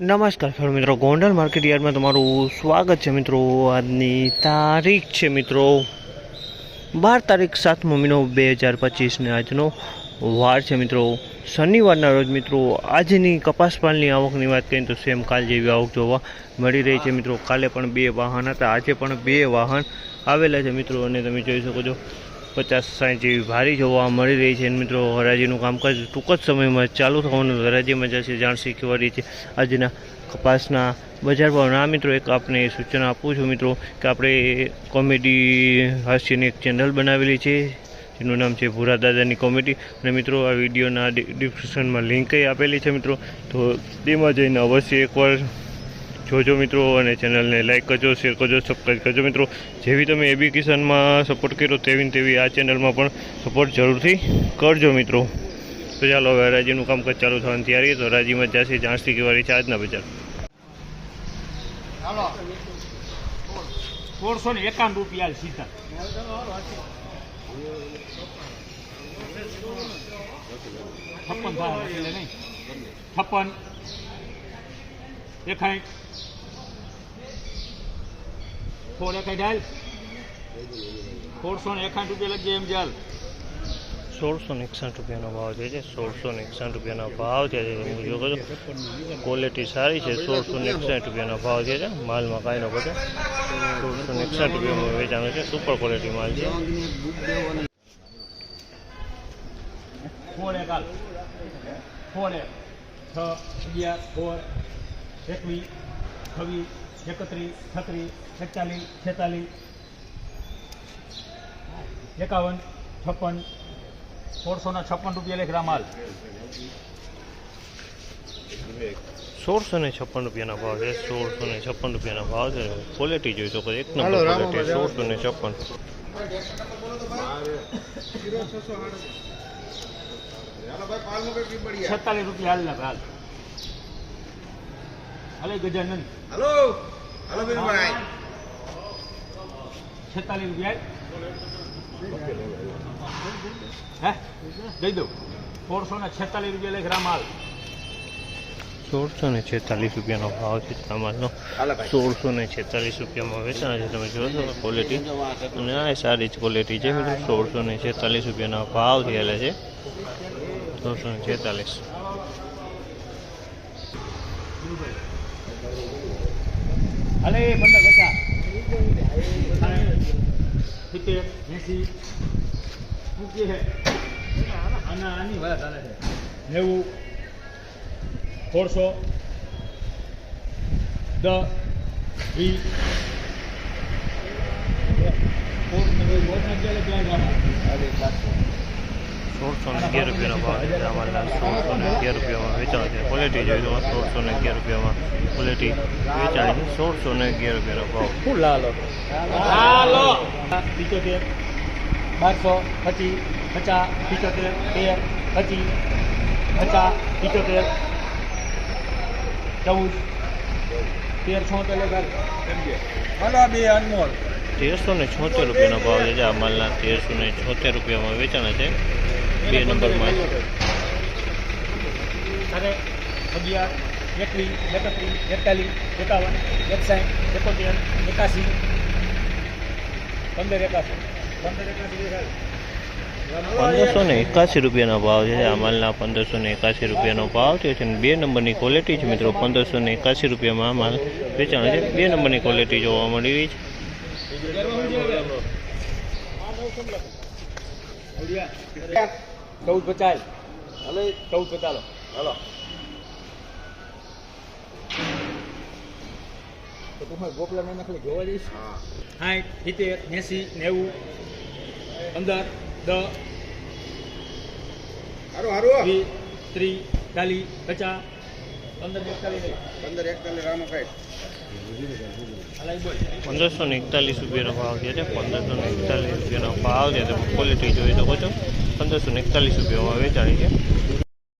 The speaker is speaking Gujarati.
નમસ્કાર ખેડૂત મિત્રો, ગોંડલ માર્કેટ યાર્ડમાં તમારું સ્વાગત છે મિત્રો. આજની તારીખ છે મિત્રો, બાર તારીખ સાતમો મહિનો બે હજાર પચીસને આજનો વાર છે મિત્રો. શનિવારના રોજ મિત્રો, આજની કપાસ પાલની આવકની વાત કરીએ તો સેમ કાલ જેવી આવક જોવા મળી રહી છે મિત્રો. કાલે પણ બે વાહન હતા, આજે પણ બે વાહન આવેલા છે મિત્રો. અને તમે જોઈ શકો છો પચાસ સાઠ જેવી ભારી જોવા મળી રહી છે. મિત્રો, હરાજીનું કામકાજ ટૂંક જ સમયમાં ચાલુ થવાનું હરાજીમાં જશે જાણશી કેવાડી છે આજના કપાસના બજાર ભાવ. ના મિત્રો, એક આપને સૂચના આપું છું મિત્રો, કે આપણે કોમેડી હાસ્યની એક ચેનલ બનાવેલી છે, જેનું નામ છે ભૂરા દાદાની કોમેડી. અને મિત્રો, આ વિડીયોના ડિસ્ક્રિપ્શનમાં લિંક આપેલી છે મિત્રો. તો તેમાં જઈને અવશ્ય એકવાર જોજો મિત્રો અને ચેનલને લાઈક કરજો શેર કરજો સબસ્ક્રાઈબ કરજો મિત્રો. જેવી તમે એબી કિશનમાં સપોર્ટ કર્યો તેવી તેવી આ ચેનલમાં પણ સપોર્ટ જરૂરથી કરજો મિત્રો. તો ચાલો હવે હરાજીનું કામકાજ ચાલુ થવાની તૈયારી. તો હરાજીમાં જશે જાણસી કેવારી છે આજના બજાર. છપ્પન. એકાઈ ફોર એકાઈ ડાલ સોળસો ને એકાવન રૂપિયા લગી એમ જાલ સોળસો ને એકસઠ રૂપિયાનો ભાવ છે. સોળસો ને એકસઠ રૂપિયાનો ભાવ છે. ક્વોલિટી સારી છે. સોળસો ને એકસઠ રૂપિયાનો ભાવ છે. માલમાં કાંઈ ન ઘટે. સોળસો ને એકસઠ રૂપિયામાં વેચાણ છે. સુપર ક્વોલિટી માલ છે. ફોર એકાલ ફોર એક. છ અગિયાર સોળ. એકવીસ છવ્વીસ એકત્રીસ છત્રીસ એકતાલીસ છેતાલીસ એકાવન છપ્પન સોળસોના છપ્પન રૂપિયા લેખ માલ સોળસો ને છપ્પન રૂપિયાના ભાવ છે સોળસો ને છપ્પન રૂપિયાના ભાવ છે. ક્વોલિટી જોઈ શકો એક નંબર ક્વોલિટી સોળસો ને છપ્પન. છત્તાલીસ રૂપિયા હાલ ને હાલ હાલે ગજાનંદ હલો. હલો બીરભાઈ છેતાલીસ રૂપિયા. હે? દઈ દઉં. સોળસો ને છેતાલીસ રૂપિયા લેખ માલ સોળસો ને છેતાલીસ રૂપિયાનો ભાવ છે ચામાલનો સોળસો ને છેતાલીસ રૂપિયામાં વેચાણ છે તમે જોશો ક્વોલિટી અને આ સારી જ ક્વોલિટી છે મિત્રો. સોળસો ને છેતાલીસ રૂપિયાનો ભાવ થયેલા છે. સોળસો ને છેતાલીસ. હાલે પંદર પચાસ. સિત્તેર એસી. મૂકીએ છે આના આની વાત ચાલે છે. નેવું. સોળસો. દસ. વીસ. સોળસો ને અગિયાર રૂપિયાનો ભાવ છે. ચામાલના સોળસો ને અગિયાર રૂપિયામાં વેચાણ છે. ક્વોલિટી જોઈ લો સોળસો ને અગિયાર રૂપિયામાં ક્વોલિટી વેચાણ છે. સોળસો ને અગિયાર રૂપિયાનો ભાવ શું લાલો? લાલો! પિચોતેર બારસો પચીસ પચાસ પિચોતેર તેર પચીસ પચાસ પિચોતેર ચૌદ તેર છોતેર હલો બે અનમોલ. તેરસો ને છોતેર રૂપિયાનો ભાવ છે. આ માલના તેરસો ને છોતેર રૂપિયામાં વેચાણ છે. બે નંબરમાં. અને અગિયાર એકવીસ એકત્રીસ એકતાલીસ એકાવન એકસાઠ એકોતેર એકાસી. પંદર એકાસી. પંદર એકાસી પંદરસો ને એકાસી રૂપિયાનો ભાવ છે આ માલના પંદરસો ને એકાસી રૂપિયાનો ભાવ થયો છે અને બે નંબરની ક્વોલિટી છે મિત્રો. પંદરસો ને એકાસી રૂપિયામાં આ માલ વેચાણ છે. બે નંબરની ક્વોલિટી જોવા મળી રહી છે. ચૌદ પચાસ. અને ચૌદ પચાસ હલો. તો તમે ગોપલા મેં નખલી જોવા જઈશ? સાઠ સિત્તેર એંસી નેવું પંદર દસ હારું હારું. ત્રીસ ચાલીસ પચાસ પંદરસો ને એકતાલીસ રૂપિયાનો ભાવ છે પંદરસો ને એકતાલીસ રૂપિયાનો ભાવ છે. ક્વોલિટી જોઈ શકો છો. પંદરસો ને એકતાલીસ રૂપિયામાં વેચાણી છે.